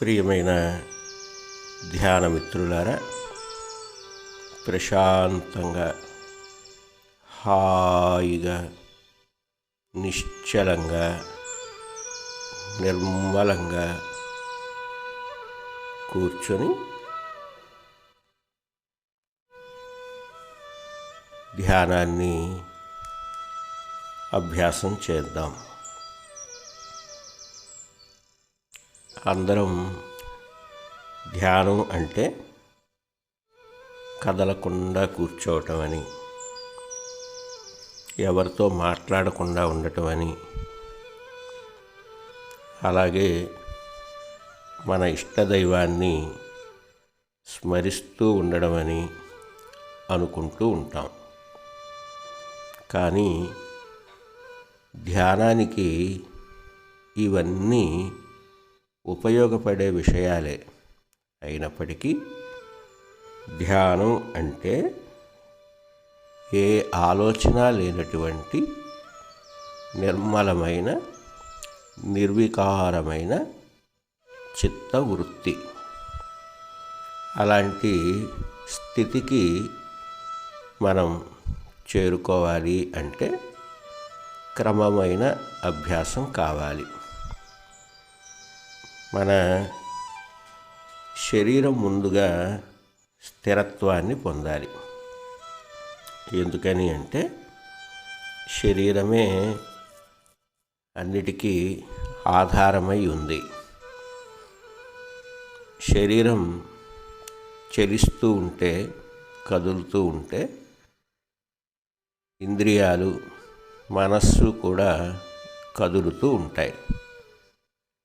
ప్రియమైన ధ్యానమిత్రులారా ప్రశాంతంగా హాయిగా నిశ్చలంగా నిర్మలంగా కూర్చొని ధ్యానాన్ని అభ్యాసం చేద్దాం. అందరం ధ్యానం అంటే కదలకుండా కూర్చోవటం అని ఎవరితో మాట్లాడకుండా ఉండటం అని. అలాగే మన ఇష్టదైవాన్ని స్మరిస్తూ ఉండడం అని అనుకుంటూ ఉంటాం. కానీ ధ్యానానికి ఇవన్నీ ఉపయోగపడే విషయాలే అయినప్పటికీ ధ్యానం అంటే ఏ ఆలోచన లేనటువంటి నిర్మలమైన నిర్వికారమైన చిత్తవృత్తి. అలాంటి స్థితికి మనం చేరుకోవాలి అంటే క్రమమైన అభ్యాసం కావాలి. మన శరీరం ముందుగా స్థిరత్వాన్ని పొందాలి. ఎందుకని అంటే శరీరమే అన్నిటికీ ఆధారమై ఉంది. శరీరం చలిస్తూ ఉంటే కదులుతూ ఉంటే ఇంద్రియాలు మనస్సు కూడా కదులుతూ ఉంటాయి.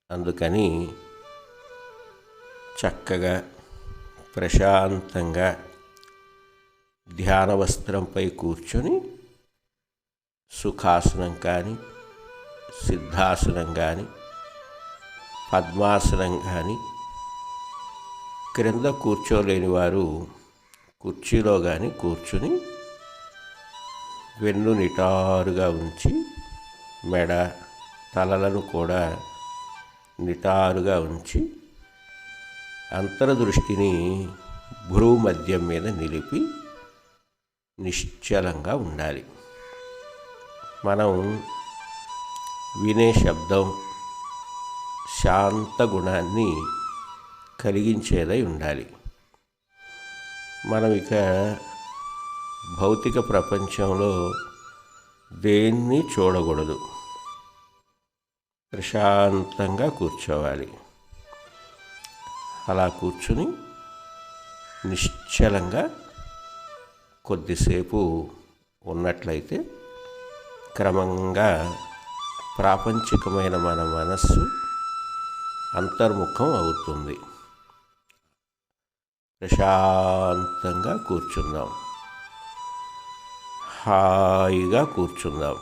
అందుకని చక్కగా ప్రశాంతంగా ధ్యాన వస్త్రంపై కూర్చొని సుఖాసనం కానీ సిద్ధాసనం కానీ పద్మాసనం కానీ క్రింద కూర్చోలేని వారు కుర్చీలో కానీ కూర్చుని వెన్ను నిటారుగా ఉంచి మెడ తలలను కూడా నిటారుగా ఉంచి అంతర్దృష్టిని భ్రూ మీద నిలిపి నిశ్చలంగా ఉండాలి. మనం వినే శబ్దం శాంత గుణాన్ని కలిగించేదై ఉండాలి. మనం ఇక భౌతిక ప్రపంచంలో దేన్ని చూడకూడదు? ప్రశాంతంగా కూర్చోవాలి. అలా కూర్చుని నిశ్చలంగా కొద్దిసేపు ఉన్నట్లయితే క్రమంగా ప్రాపంచికమైన మన మనస్సు అంతర్ముఖం అవుతుంది. ప్రశాంతంగా కూర్చుందాం. హాయిగా కూర్చుందాం.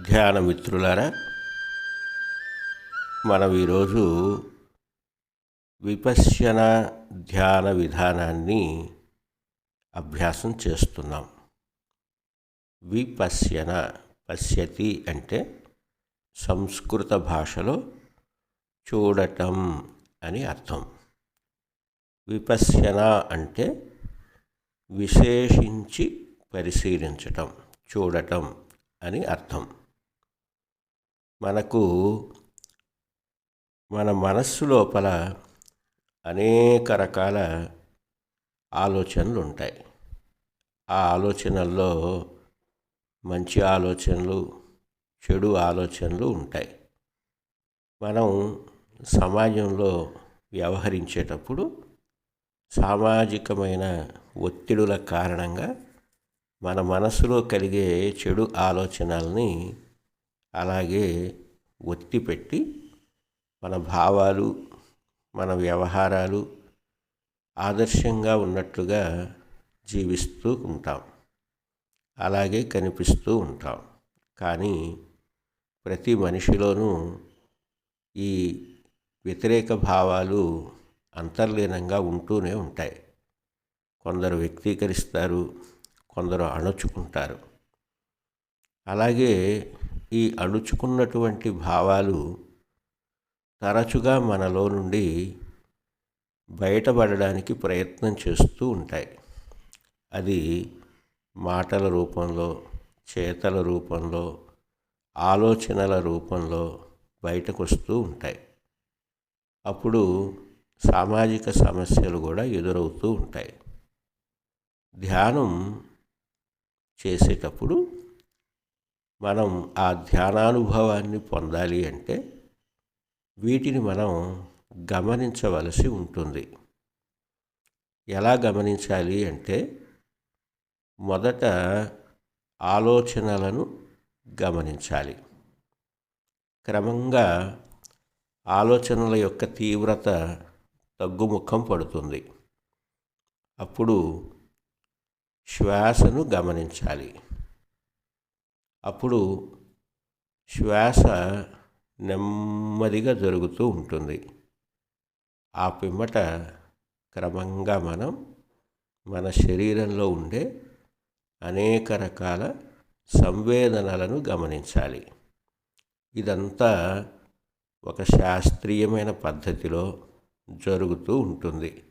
ధ్యాన మిత్రులారా మనం ఈరోజు విపశ్యన ధ్యాన విధానాన్ని అభ్యాసం చేస్తున్నాం. విపశ్యన పశ్యతి అంటే సంస్కృత భాషలో చూడటం అని అర్థం. విపశ్యన అంటే విశేషించి పరిశీలించటం చూడటం అని అర్థం. మనకు మన మనస్సు లోపల అనేక రకాల ఆలోచనలు ఉంటాయి ఆ ఆలోచనల్లో మంచి ఆలోచనలు చెడు ఆలోచనలు ఉంటాయి. మనం సమాజంలో వ్యవహరించేటప్పుడు సామాజికమైన ఒత్తిడుల కారణంగా మన మనసులో కలిగే చెడు ఆలోచనల్ని అలాగే ఒత్తిపెట్టి మన భావాలు మన వ్యవహారాలు ఆదర్శంగా ఉన్నట్లుగా జీవిస్తూ ఉంటాం. అలాగే కనిపిస్తూ ఉంటాం. కానీ ప్రతి మనిషిలోనూ ఈ వ్యతిరేక భావాలు అంతర్లీనంగా ఉంటూనే ఉంటాయి. కొందరు వ్యక్తీకరిస్తారు కొందరు అణుచుకుంటారు. అలాగే ఈ అణుచుకున్నటువంటి భావాలు తరచుగా మనలో నుండి బయటపడడానికి ప్రయత్నం చేస్తూ ఉంటాయి. అది మాటల రూపంలో చేతల రూపంలో ఆలోచనల రూపంలో బయటకు వస్తూ ఉంటాయి. అప్పుడు సామాజిక సమస్యలు కూడా ఎదురవుతూ ఉంటాయి. ధ్యానం చేసేటప్పుడు మనం ఆ ధ్యానానుభవాన్ని పొందాలి అంటే వీటిని మనం గమనించవలసి ఉంటుంది. ఎలా గమనించాలి అంటే మొదట ఆలోచనలను గమనించాలి. క్రమంగా ఆలోచనల యొక్క తీవ్రత తగ్గుముఖం పడుతుంది. అప్పుడు శ్వాసను గమనించాలి. అప్పుడు శ్వాస నెమ్మదిగా జరుగుతూ ఉంటుంది. ఆ పిమ్మట క్రమంగా మనం మన శరీరంలో ఉండే అనేక రకాల సంవేదనలను గమనించాలి. ఇదంతా ఒక శాస్త్రీయమైన పద్ధతిలో జరుగుతూ ఉంటుంది.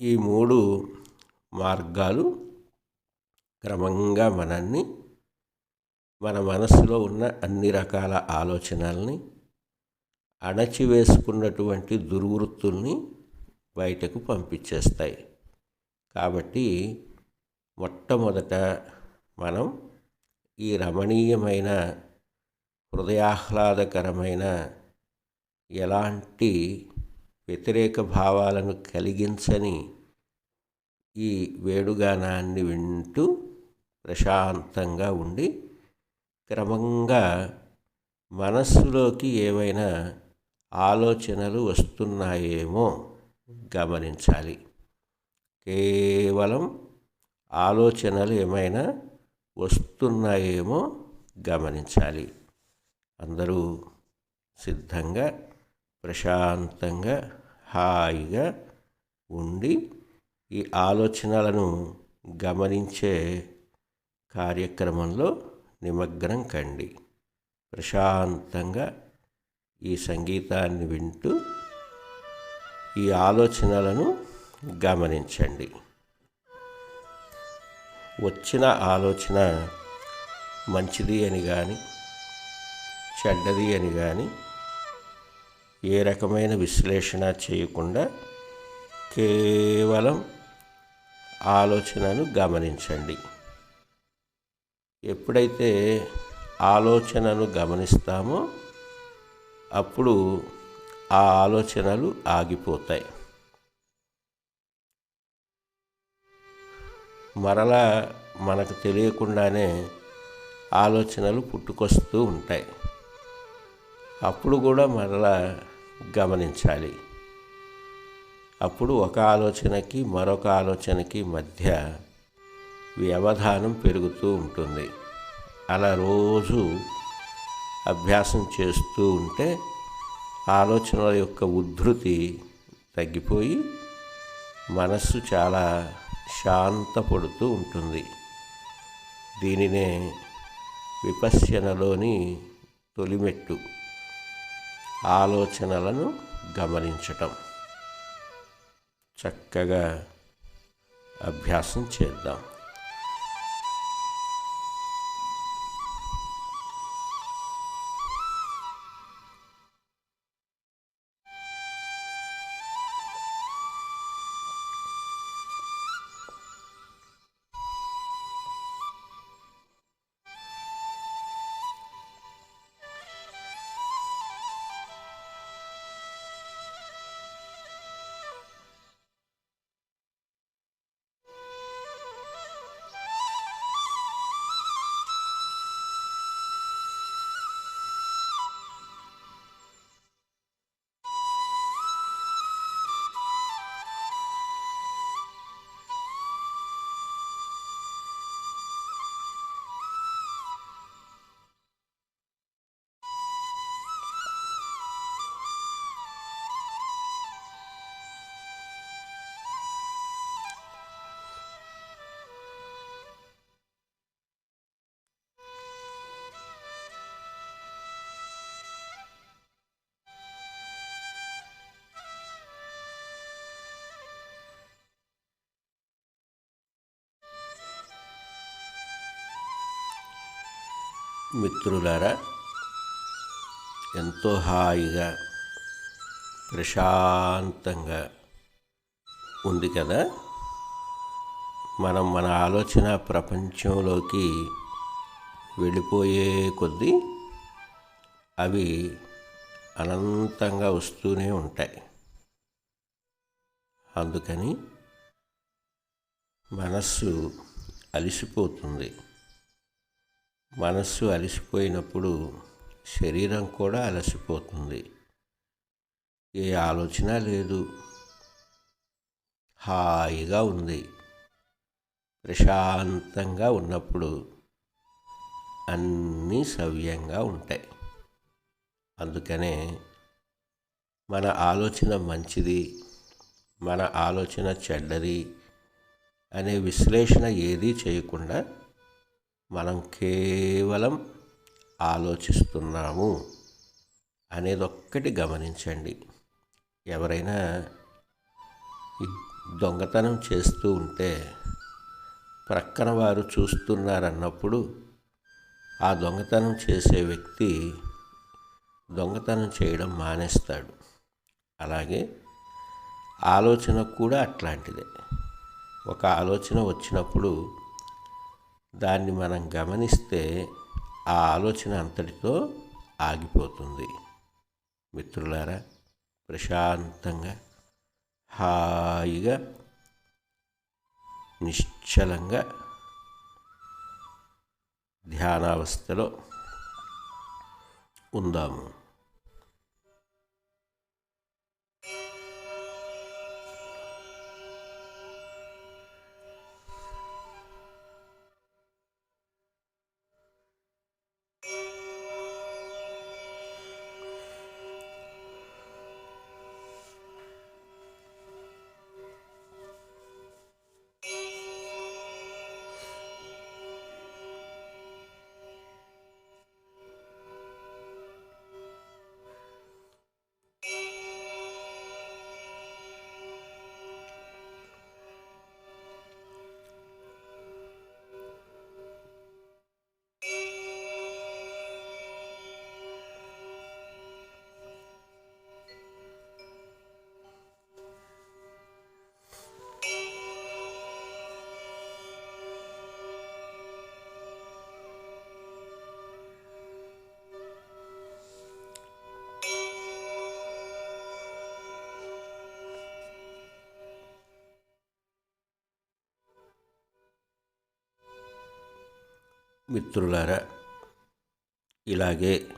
ఈ మూడు మార్గాలు క్రమంగా మనల్ని మన మనసులో ఉన్న అన్ని రకాల ఆలోచనల్ని అణచివేసుకున్నటువంటి దుర్వృత్తుల్ని బయటకు పంపించేస్తాయి. కాబట్టి మొట్టమొదట మనం ఈ రమణీయమైన హృదయాహ్లాదకరమైన ఎలాంటి వ్యతిరేక భావాలను కలిగించని ఈ వేడుగానాన్ని వింటూ ప్రశాంతంగా ఉండి క్రమంగా మనస్సులోకి ఏవైనా ఆలోచనలు వస్తున్నాయేమో గమనించాలి. కేవలం ఆలోచనలు ఏమైనా వస్తున్నాయేమో గమనించాలి. అందరూ సిద్ధంగా ప్రశాంతంగా హాయిగా ఉండి ఈ ఆలోచనలను గమనించే కార్యక్రమంలో నిమగ్నం కండి. ప్రశాంతంగా ఈ సంగీతాన్ని వింటూ ఈ ఆలోచనలను గమనించండి. వచ్చిన ఆలోచన మంచిది అని కానీ చెడ్డది అని కానీ ఏ రకమైన విశ్లేషణ చేయకుండా కేవలం ఆలోచనను గమనించండి. ఎప్పుడైతే ఆలోచనను గమనిస్తామో అప్పుడు ఆ ఆలోచనలు ఆగిపోతాయి. మరలా మనకు తెలియకుండానే ఆలోచనలు పుట్టుకొస్తూ ఉంటాయి. అప్పుడు కూడా మరలా గమనించాలి. అప్పుడు ఒక ఆలోచనకి మరొక ఆలోచనకి మధ్య వ్యవధానం పెరుగుతూ ఉంటుంది. అలా రోజు అభ్యాసం చేస్తూ ఉంటే ఆలోచనల యొక్క ఉద్ధృతి తగ్గిపోయి మనస్సు చాలా శాంతపడుతూ ఉంటుంది. దీనినే విపశ్యనలోని తొలిమెట్టు ఆలోచనలను గమనించటం. చక్కగా అభ్యాసం చేద్దాం. మిత్రులారా ఎంతో హాయిగా ప్రశాంతంగా ఉంది కదా? మనం మన ఆలోచన ప్రపంచంలోకి వెళ్ళిపోయే కొద్దీ అవి అనంతంగా వస్తూనే ఉంటాయి. అందుకని మనస్సు అలిసిపోతుంది. మనస్సు అలసిపోయినప్పుడు శరీరం కూడా అలసిపోతుంది. ఏ ఆలోచన లేదు. హాయిగా ఉంది. ప్రశాంతంగా ఉన్నప్పుడు అన్నీ సవ్యంగా ఉంటాయి. అందుకనే మన ఆలోచన మంచిది మన ఆలోచన చెడ్డది అనే విశ్లేషణ ఏదీ చేయకుండా మనం కేవలం ఆలోచిస్తున్నాము అనేది ఒక్కటి గమనించండి. ఎవరైనా దొంగతనం చేస్తూ ఉంటే ప్రక్కన వారు చూస్తున్నారన్నప్పుడు ఆ దొంగతనం చేసే వ్యక్తి దొంగతనం చేయడం మానేస్తాడు. అలాగే ఆలోచన కూడా అట్లాంటిదే. ఒక ఆలోచన వచ్చినప్పుడు దాన్ని మనం గమనిస్తే ఆ ఆలోచన అంతటితో ఆగిపోతుంది. మిత్రులారా ప్రశాంతంగా హాయిగా నిశ్చలంగా ధ్యానావస్థలో ఉందాము. మిత్రులారా ఇలాగే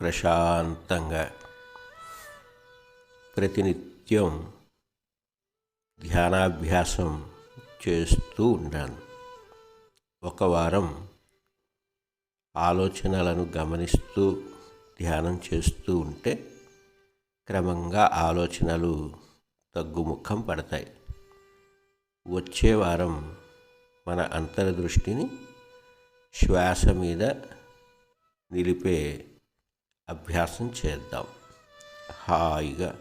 ప్రశాంతంగా ప్రతినిత్యం ధ్యానాభ్యాసం చేస్తూ ఉంటాను ఒక వారం ఆలోచనలను గమనిస్తూ ధ్యానం చేస్తూ ఉంటే క్రమంగా ఆలోచనలు తగ్గుముఖం పడతాయి. వచ్చే వారం మన అంతర్దృష్టిని శ్వాస మీద నిలిపే అభ్యాసం చేద్దాం. హాయిగా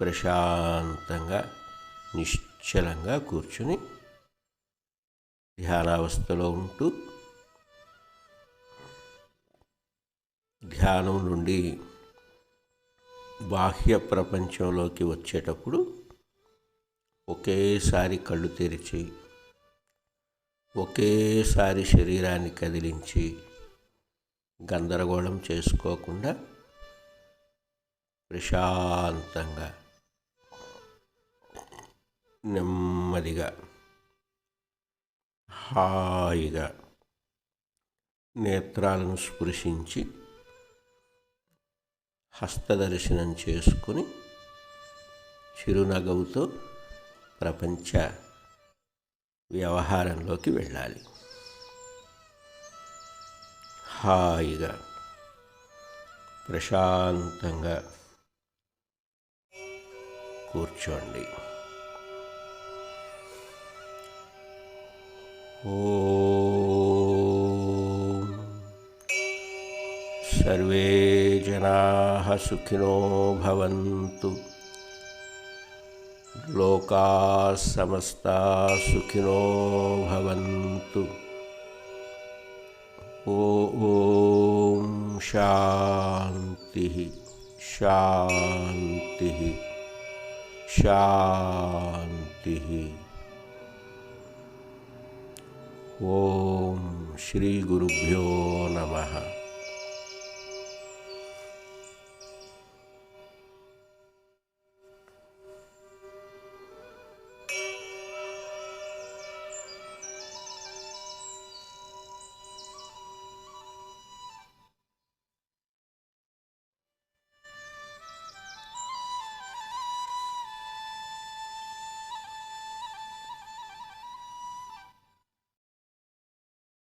ప్రశాంతంగా నిశ్చలంగా కూర్చుని ధ్యానావస్థలో ఉంటూ ధ్యానం నుండి బాహ్య ప్రపంచంలోకి వచ్చేటప్పుడు ఒకేసారి కళ్ళు తెరిచి ఒకేసారి శరీరాన్ని కదిలించి గందరగోళం చేసుకోకుండా ప్రశాంతంగా నెమ్మదిగా హాయిగా నేత్రాలను స్పృశించి హస్తదర్శనం చేసుకుని చిరునగవుతో ప్రపంచ వ్యవహారంలోకి వెళ్ళాలి. హాయిగా ప్రశాంతంగా కూర్చోండి. ఓ సర్వే జనా సుఖినో భవంతు. లోకా సమస్తా సుఖినో భవంతు ఓం శాంతి శాంతి శాంతి ఓం శ్రీ గురుభ్యో నమః